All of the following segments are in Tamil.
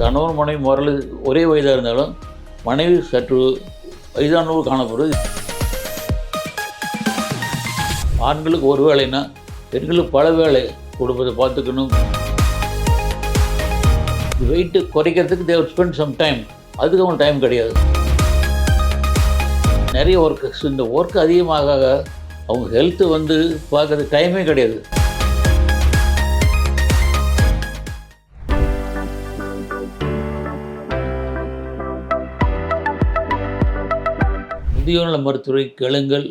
கணவன் மனைவி முறையில் ஒரே வயதாக இருந்தாலும் மனைவி சற்று வயதானவர் காணப்படுது ஆண்களுக்கு ஒரு வேலைன்னா பெண்களுக்கு பல வேலை கொடுப்பதை பார்த்துக்கணும். வெயிட்டு குறைக்கிறதுக்கு தேவர் ஸ்பெண்ட் சம் டைம் அதுக்கு அவங்க டைம் கிடையாது. நிறைய ஒர்க்கு இந்த ஒர்க் அதிகமாக ஆக அவங்க ஹெல்த்து வந்து பார்க்கறது டைமே கிடையாது. முதியோர் மருத்துவரை கேளுங்கள்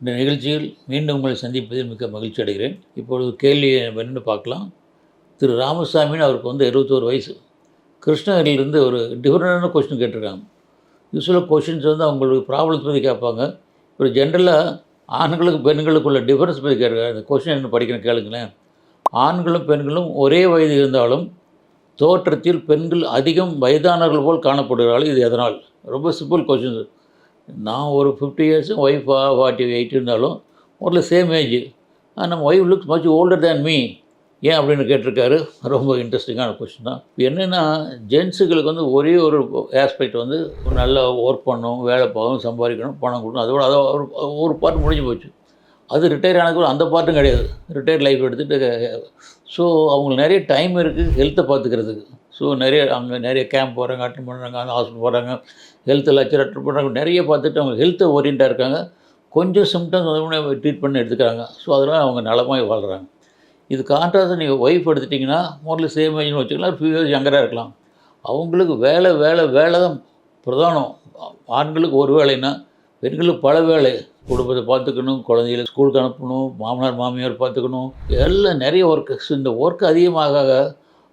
இந்த நிகழ்ச்சியில் மீண்டும் உங்களை சந்திப்பதில் மிக்க மகிழ்ச்சி அடைகிறேன். இப்பொழுது கேள்வி என்னென்னு பார்க்கலாம். திரு ராமசாமின்னு அவருக்கு வந்து இருபத்தோரு வயசு. கிருஷ்ணகிரியிலேருந்து ஒரு டிஃப்ரெண்டான கொஸ்டின் கேட்டிருக்காங்க. யூஸ்வலாக கொஷின்ஸ் வந்து அவங்களுக்கு ப்ராப்ளம்ஸ் பற்றி கேட்பாங்க. இப்போ ஜென்ரலாக ஆண்களுக்கு பெண்களுக்குள்ள டிஃப்ரென்ஸ் பற்றி கேட்குறாங்க அந்த கொஷின் என்ன படிக்கிறேன் கேளுங்களேன். ஆண்களும் பெண்களும் ஒரே வயது இருந்தாலும் தோற்றத்தில் பெண்கள் அதிகம் வயதானவர்கள் போல் காணப்படுகிறார்கள். இது எதனால்? ரொம்ப சிம்பிள் கொஷின்ஸ் நான் ஒரு ஃபிஃப்டி இயர்ஸும் ஒய்ஃப் ஃபார்ட்டி எயிட் இருந்தாலும் ஒரு சேம் ஏஜ் நம்ம wife looks much older than me ஏன் அப்படின்னு கேட்டிருக்காரு. ரொம்ப இன்ட்ரெஸ்டிங்கான கொஸ்டின் தான். இப்போ என்னென்னா ஜென்ஸுகளுக்கு வந்து ஒரே ஒரு ஆஸ்பெக்ட் வந்து நல்லா ஒர்க் பண்ணணும் வேலை பார்க்கணும் சம்பாதிக்கணும் பணம் கொடுக்கணும். அதோட அதை ஒரு ஒரு பார்ட் முடிஞ்சு போச்சு. அது ரிட்டையர் ஆனதுக்கு அந்த பார்ட்டும் கிடையாது. ரிட்டையர் லைஃப் எடுத்துகிட்டு ஸோ அவங்களுக்கு நிறைய டைம் இருக்குது ஹெல்த்தை பார்த்துக்கிறதுக்கு. ஸோ நிறைய அங்கே நிறைய கேம்ப் போகிறாங்க அட்டன் பண்ணுறாங்க அந்த ஹாஸ்பிட்டல் போகிறாங்க ஹெல்த் லெக்சர் அட்டன் பண்ணுறாங்க நிறைய பார்த்துட்டு அவங்க ஹெல்த்தை ஓரியண்டாக இருக்காங்க. கொஞ்சம் சிம்டம்ஸ் வந்து ட்ரீட் பண்ணி எடுத்துக்கிறாங்க. ஸோ அதெல்லாம் அவங்க நலமாக வாழ்கிறாங்க இது கான்ட்ராஸ்ட் நீங்கள் ஒய்ஃப் எடுத்துட்டிங்கன்னா முதல்ல சேம் ஏஜ்னு வச்சுக்கலாம் ஃபியூ இயர்ஸ் யங்கராக இருக்கலாம். அவங்களுக்கு வேலை வேலை வேலை தான் பிரதானம். ஆண்களுக்கு ஒரு வேலைன்னா பெண்களுக்கு பல வேலை. குடும்பத்தை பார்த்துக்கணும் குழந்தைகளை ஸ்கூலுக்கு அனுப்பணும் மாமனார் மாமியார் பார்த்துக்கணும். எல்லாம் நிறைய ஒர்க்கு இந்த ஒர்க் அதிகமாக ஆக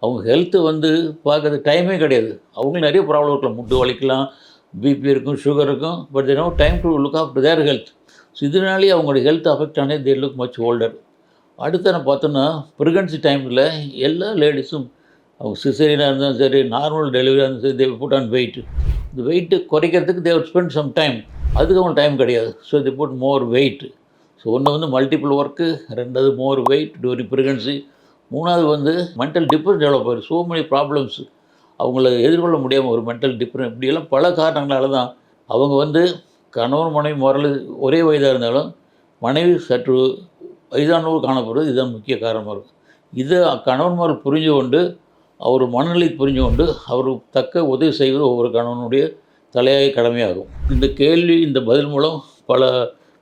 அவங்க ஹெல்த்து வந்து பார்க்கறது டைமே கிடையாது. அவங்களும் நிறைய ப்ராப்ளம் இருக்கலாம். முட்டு வலிக்கலாம் பிபி இருக்கும் சுகர் இருக்கும் பட் தினம் time to look of their health so இதனாலேயே அவங்களோட health affect Aney they look much older அடுத்து நான் பார்த்தோன்னா ப்ரெக்னன்சி டைமில் எல்லா லேடிஸும் அவங்க சிசரியனாக இருந்தாலும் சரி நார்மல் டெலிவரியாக இருந்தாலும் சரி தே புட் ஆன் வெயிட் இந்த வெயிட்டு குறைக்கிறதுக்கு தேவ் ஸ்பெண்ட் சம் டைம் அதுக்கு அவங்க டைம் கிடையாது. So they put more weight so ஒன்று வந்து மல்டிபிள் ஒர்க்கு ரெண்டாவது மோர் வெயிட் டூரிங் ப்ரெக்னன்சி மூணாவது வந்து மென்டல் டிப்ரெஷன் டெவலப் ஆகிடும் ஸோ மெனி ப்ராப்ளம்ஸ் அவங்கள எதிர்கொள்ள முடியாமல் ஒரு மென்டல் டிப்ரெஷன் இப்படியெல்லாம் பல காரணங்களால தான் அவங்க வந்து கணவன் மனைவி முறையில் ஒரே வயதாக இருந்தாலும் மனைவி சற்று வயதானவர் காணப்படுறது இதுதான் முக்கிய காரணமாக இருக்கும். இதை கணவன் புரிஞ்சு கொண்டு அவர் மனநிலை புரிஞ்சு கொண்டு அவர் தக்க உதவி செய்வது ஒவ்வொரு கணவனுடைய தலையாய கடமையாகும். இந்த கேள்வி இந்த பதில் மூலம் பல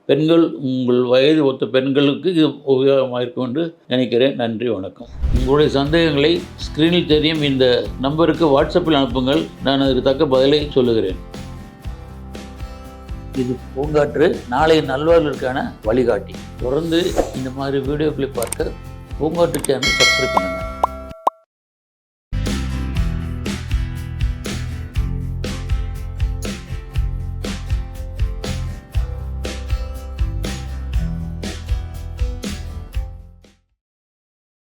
பெண்கள் உங்கள் வயது ஒத்த பெண்களுக்கு இது உபயோகமாக இருக்கும் என்று நினைக்கிறேன். நன்றி வணக்கம். உங்களுடைய சந்தேகங்களை ஸ்க்ரீனில் தெரியும். இந்த நம்பருக்கு வாட்ஸ்அப்பில் அனுப்புங்கள். நான் அதற்கு தக்க பதிலை சொல்லுகிறேன். இது பூங்காற்று நாளைய நல்வாழ்வுக்கான வழிகாட்டி. தொடர்ந்து இந்த மாதிரி வீடியோக்களை பார்க்க பூங்காற்று சேனல் சப்ஸ்கிரைப் பண்ணுங்கள்